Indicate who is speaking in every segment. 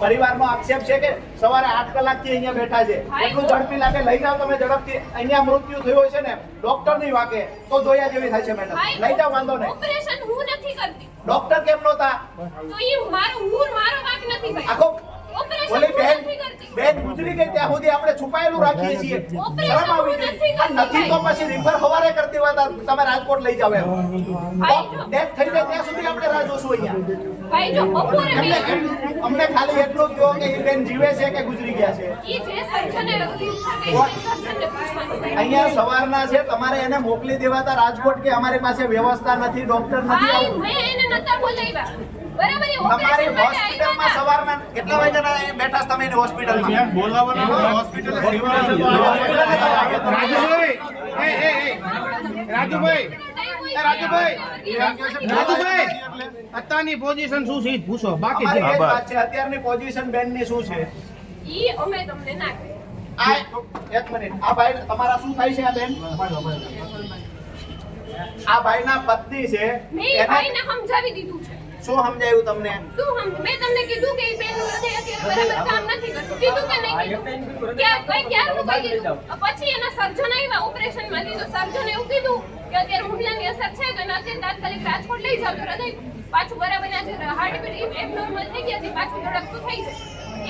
Speaker 1: પરિવારનો આક્ષેપ છે કે સવારે આઠ કલાકથી અહીંયા બેઠા છે. એટલું ઝડપી લાગે લઈ જાઓ તમે ઝડપથી. અહીંયા મૃત્યુ થયું છે ને ડોક્ટરની વાકે તો જોયા જેવી થાય છે મેડમ લઈ જાઓ વાંધો નહીં.
Speaker 2: ઓપરેશન હું નથી કરતી.
Speaker 1: ડોક્ટર કેમ નહોતા?
Speaker 2: તો એ મારો હું મારો વાક નથી ભાઈ
Speaker 1: આખો
Speaker 2: ઓપરેશન
Speaker 1: ઓલી બેન
Speaker 2: નથી કરતી.
Speaker 1: બેન ગુજરી ગઈ ત્યાં સુધી આપણે છુપાયેલું રાખીએ છીએ. શરમ આવી જોઈએ.
Speaker 2: નથી
Speaker 1: તો પછી રિફર હવારે કરતી વાત તમે રાજકોટ લઈ જાવ એમ. ડેથ થઈ જાય ત્યાં સુધી આપણે રાહ જોશું અહીંયા. અમને ખાલી એટલું જ કહો કે એ બેન જીવે છે કે ગુજરી ગયા છે. અહીંયા સવારના છે તમારે એને મોકલી દેવાતા રાજકોટ કે અમારી પાસે વ્યવસ્થા નથી ડોક્ટર નથી
Speaker 2: ભાઈ
Speaker 1: તમારી હોસ્પિટલમાં. સવારના કેટલા વાગ્યાના બેઠા તમે એની હોસ્પિટલમાં
Speaker 3: બોલાવવાના હોસ્પિટલ રાજુભાઈ એ એ એ. રાજુભાઈ એ રાજુભાઈ. રાજુભાઈ અત્યારની પોઝિશન શું છે? પૂછો. બાકી છે.
Speaker 1: વાત છે અત્યારની પોઝિશન બેનની શું છે?
Speaker 2: ઈ અમે તમને ના
Speaker 1: આ એક મિનિટ. આ ભાઈ તમારા શું થાય છે આ બેન? આ ભાઈના પત્ની છે. એને
Speaker 2: ભાઈને સમજાવી દીધું છે.
Speaker 1: શું સમજાયું તમને?
Speaker 2: શું હમ મેં તમને કીધું કે અત્યારે બરાબર કામ નથી. કરતું કીધું કે નહીં કીધું. ક્યાં કઈ ક્યારનું કહી દીધું? પછી એના સર્જન આવ્યા ઓપરેશનમાં લીધું. સર્જન એવું કીધું કે અત્યારે હુમલાની અસર છે તો અત્યારે તાત્કાલિક રાજકોટ લઈ જાવ તો હૃદય પાછું બરાબર ના છે. હાર્ટબીટ એબનોર્મલ થઈ ગયા છે. પાછું ધડકતું થઈ જાય.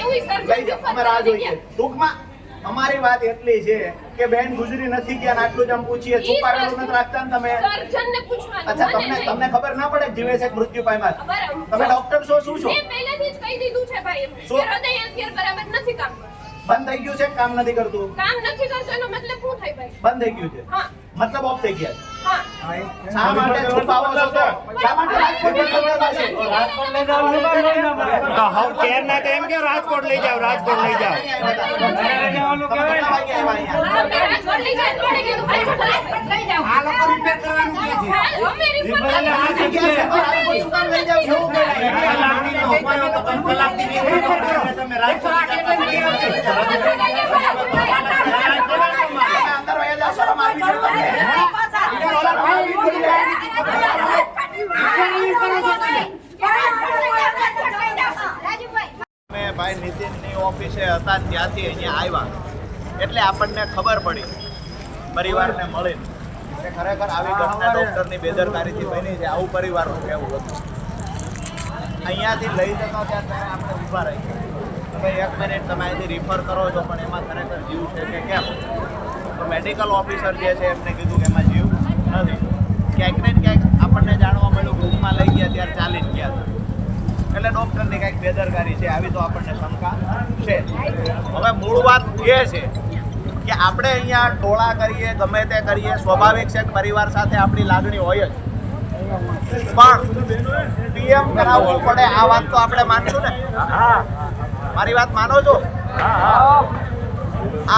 Speaker 2: એવું સર્જન
Speaker 1: અમે રાહ જોઈએ ટૂંકમાં અમારી વાત એટલી છે કે બેન ગુજરી નથી ગયા આટલું જ આમ પૂછીએ. છુપાયેલું નથી રાખતા ને તમે.
Speaker 2: પૂછવાનું
Speaker 1: અચ્છા તમને તમને ખબર ના પડે જીવે છે મૃત્યુ પામ્યા? તમે ડોક્ટર છો શું છો?
Speaker 2: મેં પહેલેથી જ કહી દીધું છે ભાઈ કે હૃદય અત્યારે બરાબર નથી કામ
Speaker 1: બંધ થઈ ગયું છે કામ નથી કરતું?
Speaker 2: કામ નથી કરતું એનો મતલબ શું થાય ભાઈ?
Speaker 1: બંધ થઈ ગયું છે?
Speaker 2: હા.
Speaker 1: મતલબ ઓફ થઈ ગયા છે. શા માટે છુપાવો છો? શા માટે રાજકોટ લઈ જવાના
Speaker 3: તો હાઉ કેર ના તો એમ કે રાજકોટ લઈ જાવ રાજકોટ લઈ જાવ
Speaker 2: મેં રાજકોટ લઈ જાય થોડી કીધું, ભાઈ, રાજકોટ લઈ જાઓ.
Speaker 3: આ લોકો રિપેર કરવાનું કે છે
Speaker 2: હા, અમે રિપોર્ટ
Speaker 1: આ
Speaker 2: કરી
Speaker 1: જગ્યા છે તો રાજકોટ શું કામ લઈ જાવ છો? તમે અંદર વયા જાઓ, શરમ આવી છે તમને? શરમ આવી છે? અમે ભાઈ નીતિનની ઓફિસે હતા ત્યાંથી અહીંયા આવ્યા. એટલે આપણને ખબર પડી. પરિવારને મળીને. કે ખરેખર આવી ઘટના ડૉક્ટરની બેદરકારીથી બની છે. આવું પરિવારનું કહેવું હતું. અહીંયાથી લઈ જતો ત્યાં ત્યારે આપણે ઊભા રહી હવે એક મિનિટ તમે અહીંથી રિફર કરો છો પણ એમાં ખરેખર જીવ છે કે કેમ? તો મેડિકલ ઓફિસર જે છે એમને કીધું કે એમાં જીવ નથી. ક્યાંક ને ક્યાંક આપણને જાણવા મળ્યું કે ઊંઘમાં લઈ ગયા ત્યારે ચાલી જ ગયા હતા એટલે ડોક્ટરની કંઈક બેદરકારી છે, આવી તો આપણને શંકા છે. હવે મૂળ વાત એ છે કે આપણે અહીંયા ટોળા કરીએ, ગમે તે કરીએ, સ્વાભાવિક છે પરિવાર સાથે આપણી લાગણી હોય જ. પણ પીએમ કરાવવું પડે, આ વાત તો આપણે માનશું ને? મારી વાત માનો છો?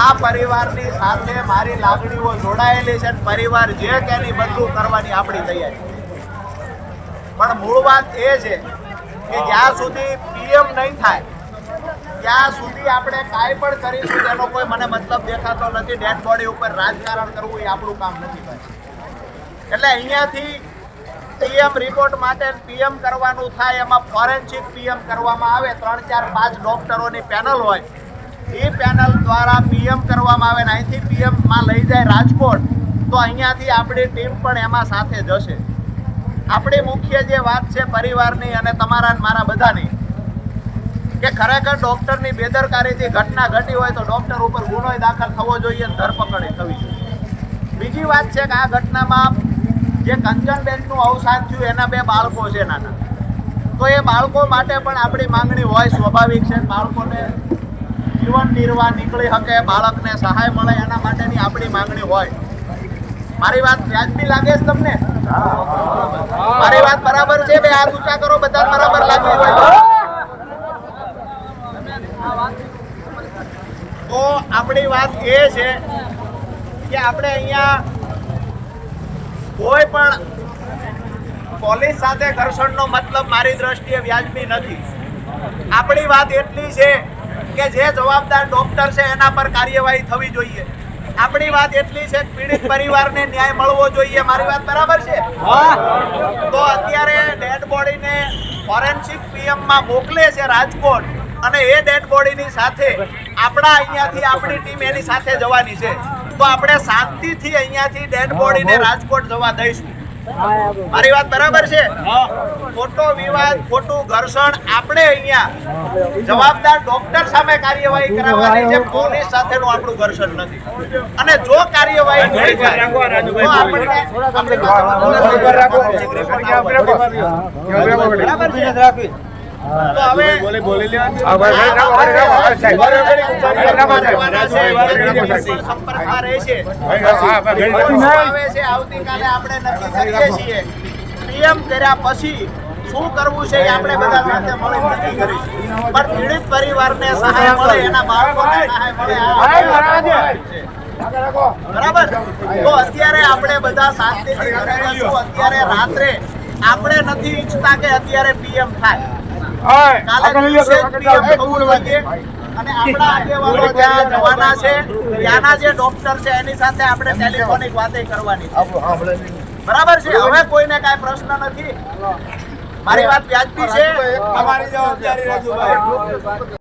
Speaker 1: આ પરિવારની સાથે મારી લાગણીઓ જોડાયેલી છે પરિવાર જે કેની બદલું કરવાની આપણી તૈયારી. પણ મૂળ વાત એ છે કે જ્યાં સુધી પીએમ નહીં થાય, ત્યાં સુધી આપણે કાંઈ પણ કરીશું તેનો કોઈ મને મતલબ દેખાતો નથી. ડેડ બોડી ઉપર રાજકારણ કરવું એ આપણું કામ નથી ભાઈ. એટલે અહીંયાથી પીએમ રિપોર્ટ માટે પીએમ કરવાનું થાય, એમાં ફોરેન્સિક પીએમ કરવામાં આવે, ત્રણ, ચાર, પાંચ ડોક્ટરોની પેનલ હોય, એ પેનલ દ્વારા પીએમ કરવામાં આવે ને અહીંથી પીએમમાં લઈ જાય રાજકોટ, તો અહીંયાથી આપણી ટીમ પણ એમાં સાથે જશે. આપણી મુખ્ય જે વાત છે પરિવારની અને તમારા મારા બધાની, કે ખરેખર ડૉક્ટરની બેદરકારીથી ઘટના ઘટી હોય તો ડૉક્ટર ઉપર ગુનો દાખલ થવો જોઈએ અને ધરપકડ થવી જોઈએ. બીજી વાત છે કે આ ઘટનામાં જે કંચનબેનનું અવસાન થયું, એના બે બાળકો છે નાના. તો એ બાળકો માટે પણ આપણી માંગણી હોય, સ્વાભાવિક છે, બાળકોને જીવન નિર્વાહ નીકળી શકે, બાળકને સહાય મળે, એના માટેની આપણી માંગણી હોય. મારી વાત વ્યાજબી લાગે છે તમને? મારી વાત બરાબર છે બે હાથ ઊંચા કરો બધા બરાબર લાગી હોય. તો આપણી વાત એ છે કે આપણે અહીંયા કોઈ પણ પોલીસ સાથે ઘર્ષણનો મતલબ મારી દ્રષ્ટિએ વ્યાજબી નથી. આપણી વાત એટલી છે કે જે જવાબદાર ડોક્ટર છે એના પર કાર્યવાહી થવી જોઈએ. આપણી વાત એટલી છે કે પીડિત પરિવારને ન્યાય મળવો જોઈએ. મારી વાત બરાબર છે? તો અત્યારે ડેડ બોડીને ફોરેન્સિક પીએમમાં મોકલે છે રાજકોટ અને એ ડેડ બોડીની સાથે આપણા અહીંયાથી આપણી ટીમ એની સાથે જવાની છે. તો આપણે શાંતિથી અહીંયાથી ડેડ બોડીને રાજકોટ જવા દઈશું. મારી વાત બરાબર છે ખોટો વિવાદ ખોટું ઘર્ષણ આપણે અહીંયા જવાબદાર ડોક્ટર સામે કાર્યવાહી કરાવવાની છે પોલીસ સાથેનું આપણું ઘર્ષણ નથી અને જો કાર્યવાહી નહીં થાય બરાબર છે પીએમ કર્યા પછી શું કરવું છે એ આપણે બધા સાથે મળી નક્કી કરીશું. પણ પીડિત પરિવારને સહાય મળે એના બાળકોને સહાય મળે બરાબર? તો અત્યારે આપણે બધા સાથે અત્યારે રાત્રે આપણે નથી ઈચ્છતા કે અત્યારે પીએમ થાય. અને આપણા આગેવાનો ત્યાં જવાના છે ત્યાંના જે ડોક્ટર છે એની સાથે આપણે ટેલિફોનિક વાતે કરવાની છે. બરાબર છે? હવે કોઈને કાંઈ પ્રશ્ન નથી. મારી વાત વ્યાજબી છે.
Speaker 4: અમારી જવાબદારી રાજુભાઈ.